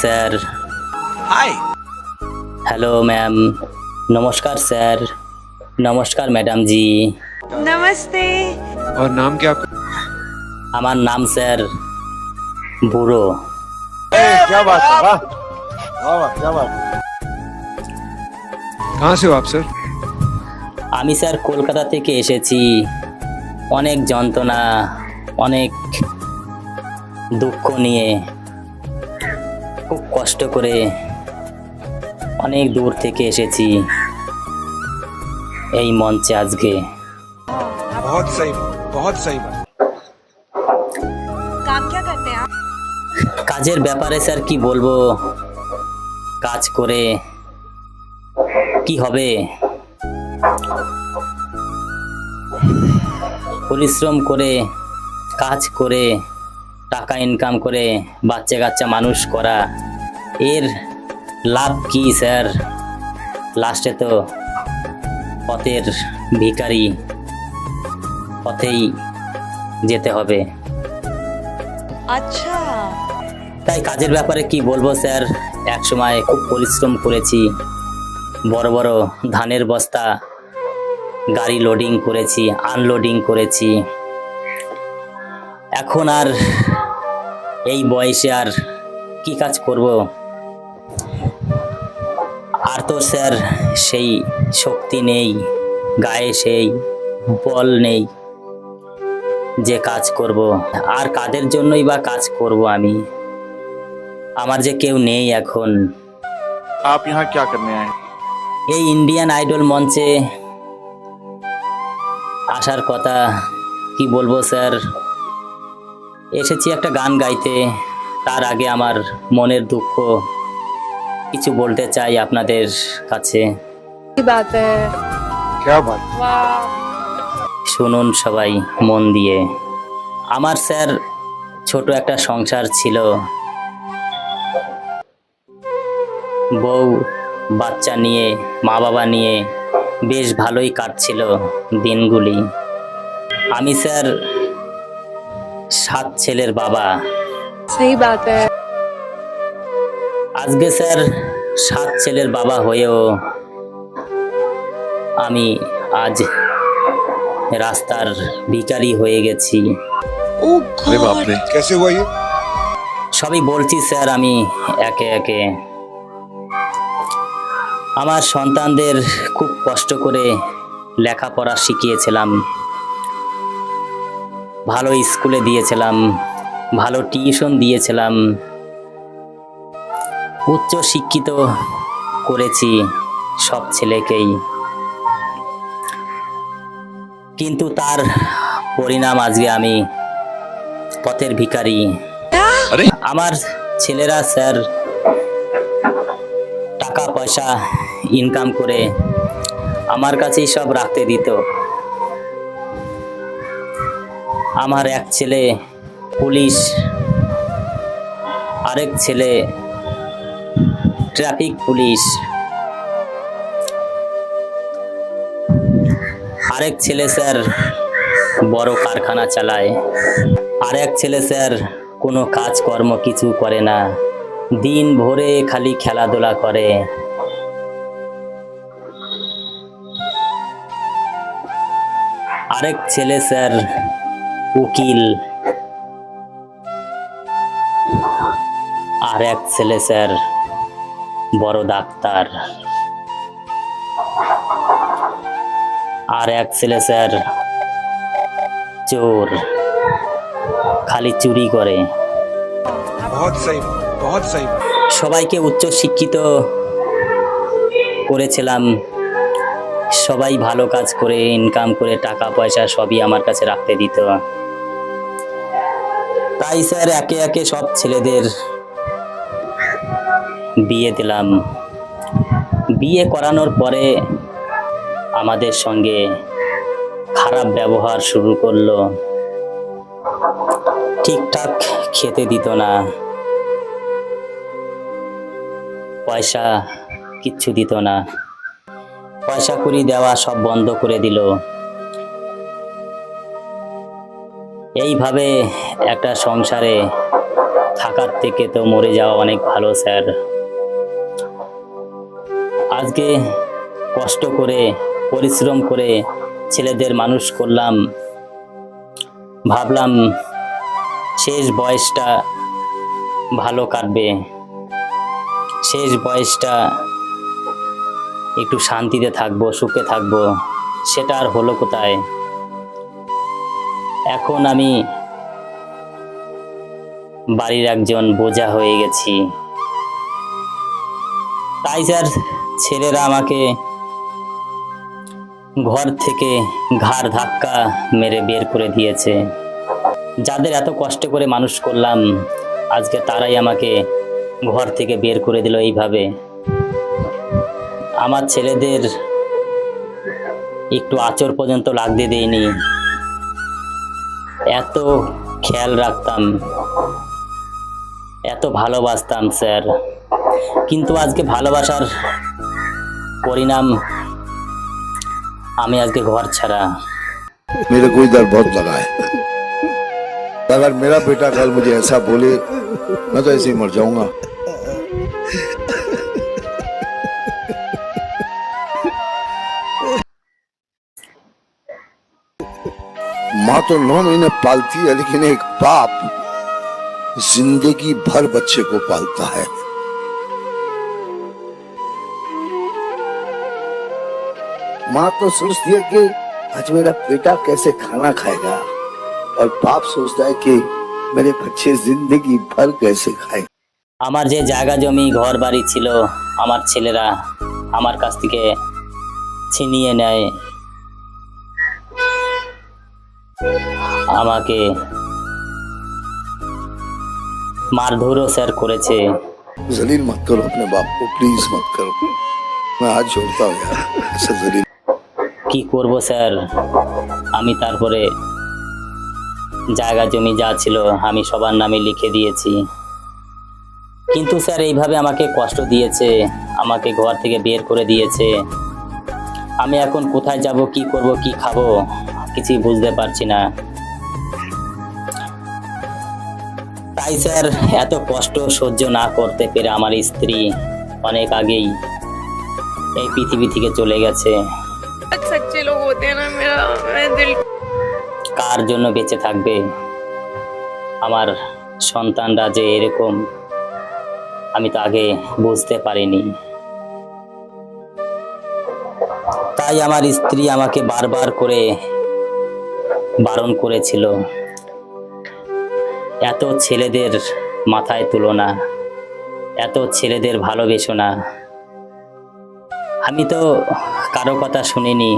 hi sir hi hello ma'am নমস্কার sir নমস্কার madam ji नमस्ते और नाम क्या आपका আমার নাম স্যার বুড়ো क्या बात है वाह वाह वाह क्या बात है कहाँ से हो आप सर আমি স্যার কলকাতা থেকে এসেছি অনেক যন্ত্রণা অনেক দুঃখ নিয়ে খুব কষ্ট করে অনেক দূর থেকে এসেছি এই মঞ্চে আজকে। কাজের ব্যাপারে স্যার কি বলব? কাজ করে কি হবে? পরিশ্রম করে কাজ করে টাকা ইনকাম করে বাচ্চা কাচ্চা মানুষ করা। এর লাভ কি স্যার? লাস্টে তো পথের ভিকারি পথেই যেতে হবে। আচ্ছা। তাই কাজের ব্যাপারে কি বলব স্যার? এক সময় খুব পরিশ্রম করেছি। বড় বড় ধানের বস্তা গাড়ি লোডিং করেছি আনলোডিং করেছি। এখন আর এই বয়সে আর কি কাজ করব? আর তো স্যার সেই শক্তি নেই গায়ে সেই বল নেই যে কাজ করব। আর কাদের জন্যই বা কাজ করব আমি? আমার যে কেউ নেই এখন। আপ ইহা কি করনে আয়ে এই ইন্ডিয়ান আইডল মঞ্চে আসার কথা কি বলব স্যার? এসেছি একটা গান গাইতে। তার আগে আমার মনের দুঃখ কিছু বলতে চাই আপনাদের কাছে। হ্যাঁ। শুনুন সবাই মন দিয়ে। আমার স্যার ছোট একটা সংসার ছিল। বউ বাচ্চা নিয়ে মা বাবা নিয়ে বেশ ভালোই কাটছিল দিনগুলি। আমি স্যার সাত ছেলের বাবা। সেই বাত আজকে স্যার সাত ছেলের বাবা হয়েও আমি আজ রাস্তার ভিকারি হয়ে গেছি? সবই বলছি স্যার আমি একে একে। আমার সন্তানদের খুব কষ্ট করে লেখাপড়া শিখিয়েছিলাম। ভালো স্কুলে দিয়েছিলাম ভালো টিউশন দিয়েছিলাম উচ্চ শিক্ষিত করেছি সব ছেলেকেই। কিন্তু তার পরিণাম আজকে আমি পথের ভিখারি। अरे আমার ছেলেরা স্যার টাকা পয়সা ইনকাম করে আমার কাছেই সব রাখতে দিত। আমার এক ছেলে, পুলিশ, আরেক ছেলে, ট্রাফিক পুলিশ, আরেক ছেলে স্যার বড় কারখানা চালায়, আরেক ছেলে স্যার কোনো কাজকর্ম কিছু করে না, দিন ভরে খালি খেলাধুলা করে। আরেক ছেলে স্যার উকিল। আর এক ছেলে স্যার বড় ডাক্তার। আর এক ছেলে স্যার চোর। খালি চুরি করে। সবাইকে উচ্চ শিক্ষিত করেছিলাম। সবাই ভালো কাজ করে ইনকাম করে টাকা পয়সা সবই আমার কাছে রাখতে দিত। তাই স্যার, একে একে সব ছেলেদের বিয়ে দিলাম। বিয়ে করানোর পরে আমাদের সঙ্গে খারাপ ব্যবহার শুরু করল। ঠিকঠাক খেতে দিত না। পয়সা কিচ্ছু দিত না। পয়সা কুড়ি দেওয়া সব বন্ধ করে দিল। এইভাবে একটা সংসারে থাকার থেকে তো মরে যাওয়া অনেক ভালো, স্যার। আজকে কষ্ট করে, পরিশ্রম করে ছেলেদের মানুষ করলাম। ভাবলাম শেষ বয়সটা ভালো কাটবে। শেষ বয়সটা একটু শান্তিতে থাকব, সুখে থাকব। সেটা আর হলো কোথায়? এখন আমি বাড়ির একজন বোঝা হয়ে গেছি। তাই স্যার, ছেলেরা আমাকে ঘর থেকে ঘাড় ধাক্কা মেরে বের করে দিয়েছে। যাদের এত কষ্ট করে মানুষ করলাম, আজকে তারাই আমাকে ঘর থেকে বের করে দিল এইভাবে। আমার ছেলেদের একটু আচর পর্যন্ত লাগতে দেয়নি। এত খেয়াল রাখতাম এত ভালোবাসতাম স্যার কিন্তু আজকে ভালোবাসার পরিণাম আমি আজকে ঘর ছাড়া मेरे को इधर बहुत लगा है अगर मेरा बेटा कल मुझे ऐसा बोले मैं तो ऐसे ही मर जाऊंगा माँ तो नौ महीने पालती है लेकिन एक बाप जिंदगी भर बच्चे को पालता है माँ तो सोचती है कि आज मेरा बेटा कैसे खाना खाएगा और बाप सोचता है कि मेरे बच्चे जिंदगी भर कैसे खाएंगे আমার যে জায়গা জমি ঘর বাড়ি ছিল আমার ছেলেরা আমার কাছ থেকে ছিনিয়ে নেয় আমাকে মারধরও স্যার করেছে। জলিল মত করো আপনি বাপকে প্লিজ মত করো। আজ আচ্ছা, জলিল। কি করব স্যার? আমি তারপরে জায়গা জমি যা ছিল আমি সবার নামে লিখে দিয়েছি। কিন্তু স্যার এইভাবে আমাকে কষ্ট দিয়েছে আমাকে ঘর থেকে বের করে দিয়েছে। আমি এখন কোথায় যাব কি করব কি খাব? কিছুই বুঝতে পারছি না। তাই স্যার এত কষ্ট সহ্য না করতে পেরে আমার স্ত্রী অনেক আগেই এই পৃথিবী থেকে চলে গেছে। কার জন্য বেঁচে থাকবে? আমার সন্তানরা যে এরকম আমি তো আগে বুঝতে পারিনি। তাই আমার স্ত্রী আমাকে বারবার করে বারণ করেছিল। এত ছেলেদের মাথায় তুলো না এত ছেলেদের ভালোবেসো না। আমি তো কারও কথা শুনিনি।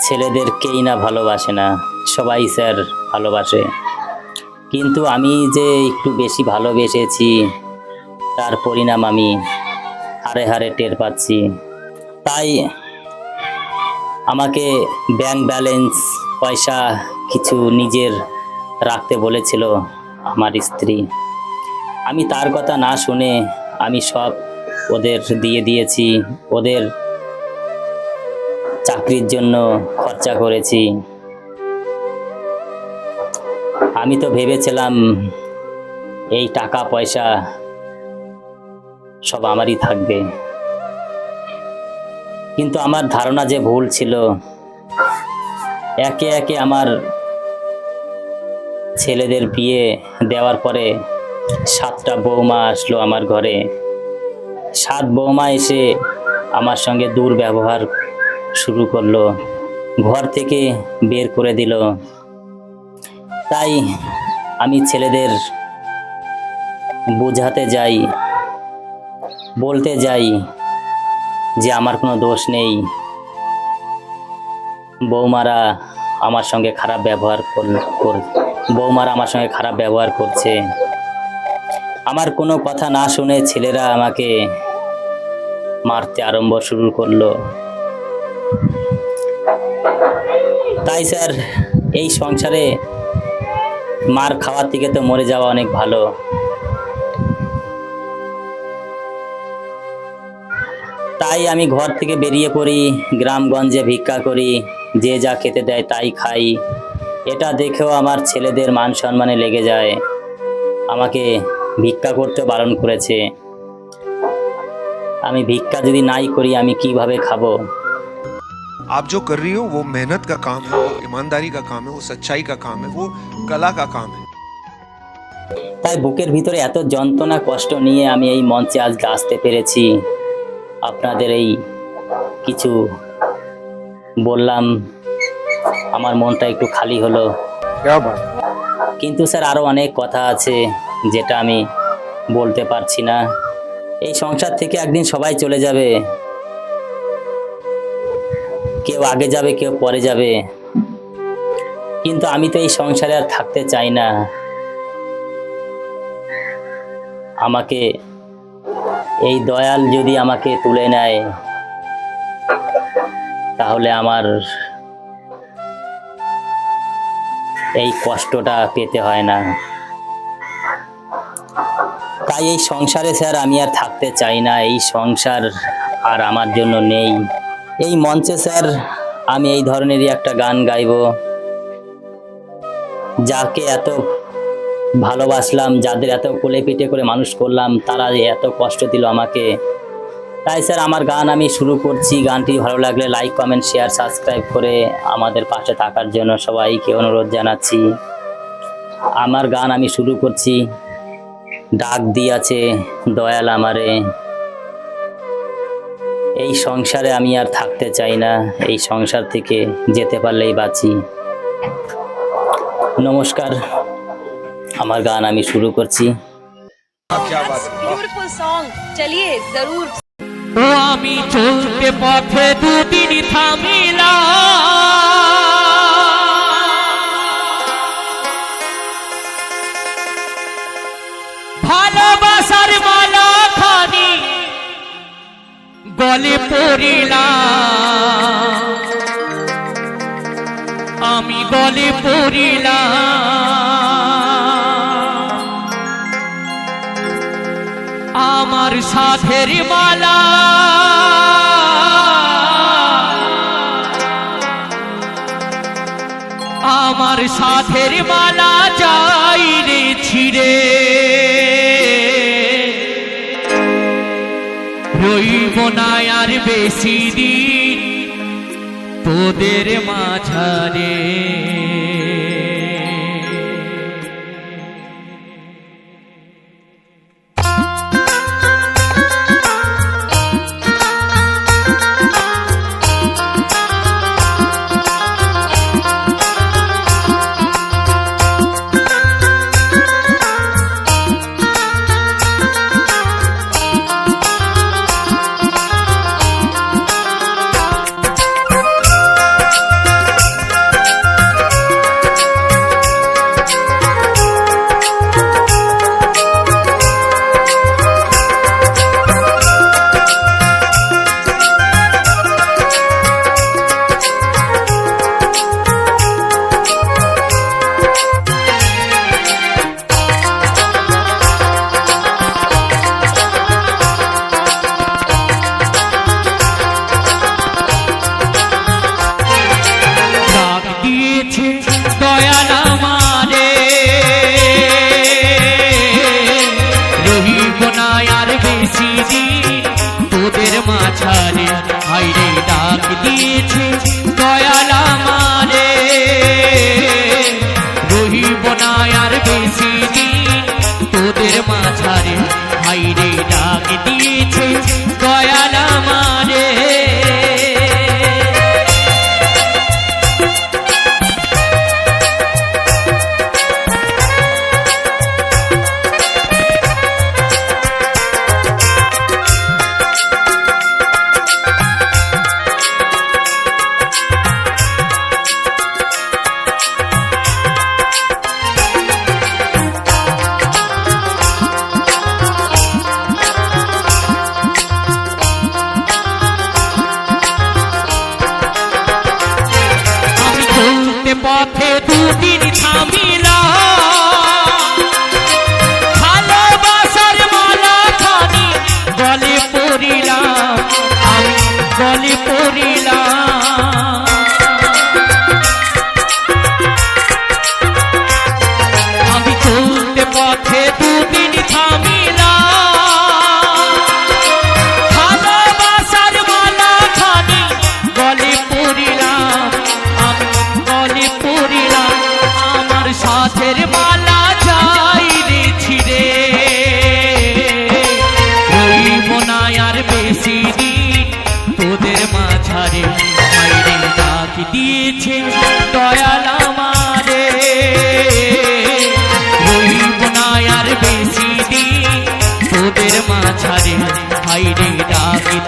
ছেলেদেরকেই না ভালোবাসে না, সবাই স্যার ভালোবাসে। কিন্তু আমি যে একটু বেশি ভালোবেসেছি, তার পরিণাম আমি হারে হারে টের পাচ্ছি। তাই আমাকে ব্যাংক ব্যালেন্স পয়সা কিছু নিজের রাখতে বলেছিল আমার স্ত্রী। আমি তার কথা না শুনে আমি সব ওদের দিয়ে দিয়েছি, ওদের চাকরির জন্য খরচা করেছি। আমি তো ভেবেছিলাম এই টাকা পয়সা সব আমারই থাকবে। কিন্তু আমার ধারণা যে ভুল ছিল, একে একে আমার ছেলেদের বিয়ে দেওয়ার পরে সাতটা বৌমা আসলো আমার ঘরে। সাত বৌমা এসে আমার সঙ্গে দুর্ব্যবহার শুরু করল, ঘর থেকে বের করে দিল। তাই আমি ছেলেদের বোঝাতে যাই, বলতে যাই যে আমার কোনো দোষ নেই। বৌমারা আমার সঙ্গে খারাপ ব্যবহার কর- বৌমারা আমার সঙ্গে খারাপ ব্যবহার করছে। আমার কোনো কথা না শুনে ছেলেরা আমাকে মারতে আরম্ভ শুরু করল। তাই স্যার, এই সংসারে মার খাওয়ার থেকে তো মরে যাওয়া অনেক ভালো। তাই আমি ঘর থেকে বেরিয়ে পড়ি গ্রামগঞ্জে ভিক্ষা করি যে যা খেতে দেয় তাই খাই এটা দেখেও আমার ছেলেদের মান সম্মানে লেগে যায় আমাকে ভিক্ষা করতে বারণ করেছে আমি ভিক্ষা যদি নাই করি আমি কিভাবে খাবো आप जो कर रही हो वो मेहनत का काम है वो ईमानदारी का काम है वो सच्चाई का काम है वो कला का काम है তাই বুকের ভিতরে এত যন্ত্রণা কষ্ট নিয়ে আমি এই মঞ্চে আজ আসতে পেরেছি আপনাদের এই কিছু বললাম আমার মনটা একটু খালি হলো। কিন্তু স্যার আরও অনেক কথা আছে যেটা আমি বলতে পারছি না। এই সংসার থেকে একদিন সবাই চলে যাবে। কেউ আগে যাবে কেউ পরে যাবে। কিন্তু আমি তো এই সংসারে আর থাকতে চাই না। আমাকে এই দয়াল যদি আমাকে তুলে নেয়, তাহলে আমার এই কষ্টটা পেতে হয় না। তাই এই সংসারে স্যার আমি আর থাকতে চাই না, এই সংসার আর আমার জন্য নেই। এই মঞ্চে স্যার আমি এই ধরনেরই একটা গান গাইবো, যাকে এত ভালোবাসলাম, যাদের এত কোলে পিঠে করে মানুষ করলাম, তারা এত কষ্ট দিল আমাকে। তাই স্যার, আমার গান আমি শুরু করছি। গানটি ভালো লাগলে লাইক কমেন্ট শেয়ার সাবস্ক্রাইব করে আমাদের পাশে থাকার জন্য সবাইকে অনুরোধ জানাচ্ছি। আমার গান আমি শুরু করছি। ডাক দিয়াছে দয়াল আমারে। এই সংসারে আমি আর থাকতে চাই না। এই সংসার থেকে যেতে পারলেই বাঁচি। নমস্কার। আমার গান আমি শুরু করছি। ও আমি চলতে পথে দুদিন থামিলা। ভালোবাসার মালা খানি গলে পড়িলা। আমি গলে পড়িলাম সাথের মালা। আমার সাথের মালা যাই রে ছিড়ে। রইব না আর বেশি দিন তোদের মাঝারে।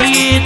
ডাক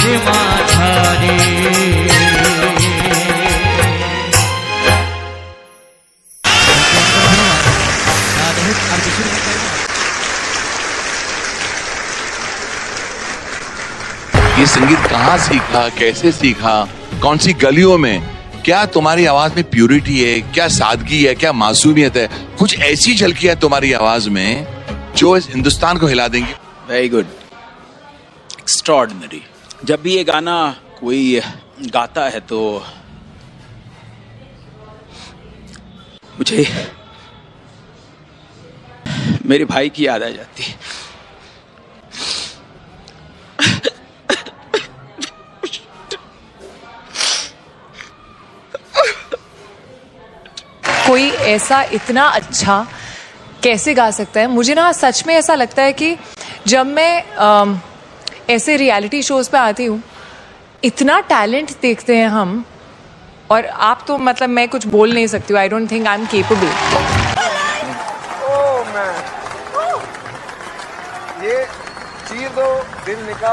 ये संगीत कहाँ सीखा कैसे सीखा कौन सी गलियों में? क्या तुम्हारी आवाज़ में प्यूरिटी है? क्या सादगी है? क्या मासूमियत है? कुछ ऐसी झलकी है तुम्हारी आवाज़ में जो इस हिंदुस्तान को हिला देंगी। वेरी गुड एक्स्ट्रॉर्डिनरी जब भी ये गाना कोई गाता है तो मुझे मेरे भाई की याद आ जाती है। कोई ऐसा इतना अच्छा कैसे गा सकता है? मुझे ना सच में ऐसा लगता है कि जब मैं अम, ऐसे रियलिटी शोज़ पे आती हूँ। इतना टैलेंट देखते हैं हम, और आप तो मतलब मैं कुछ बोल नहीं सकती हूँ। I don't think I am capable ये दिल निकाल